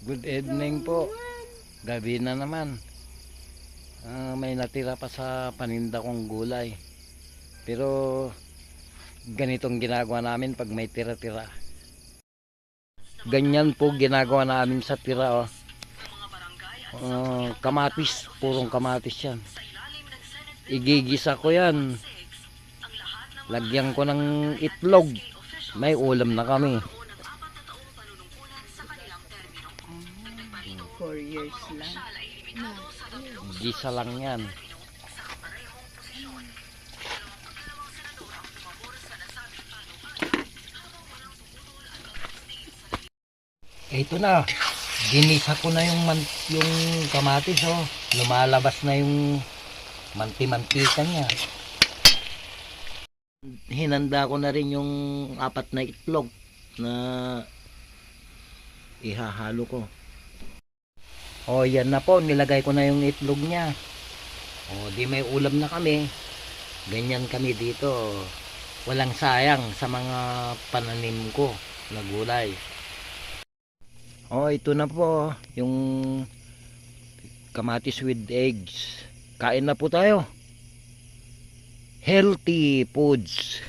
Good evening po. Gabi na naman. Ah, may natira pa sa paninda kong gulay. Pero ganitong ginagawa namin pag may tira-tira. Ganyan po ginagawa namin sa tira oh. Ah, kamatis, purong kamatis yan. Igigisa ko yan. Lagyan ko ng itlog. May ulam na kami. Four years lang. Gisa lang yan. Ito na. Ginisa ko na yung man, yung kamatis oh. Lumalabas na yung manti-mantika niya. Hinanda ko na rin yung apat na itlog na ihahalo ko. O yan na po, nilagay ko na yung itlog niya. O di may ulam na kami. Ganyan kami dito. Walang sayang sa mga pananim ko na gulay. O ito na po, yung kamatis with eggs. Kain na po tayo. Healthy foods.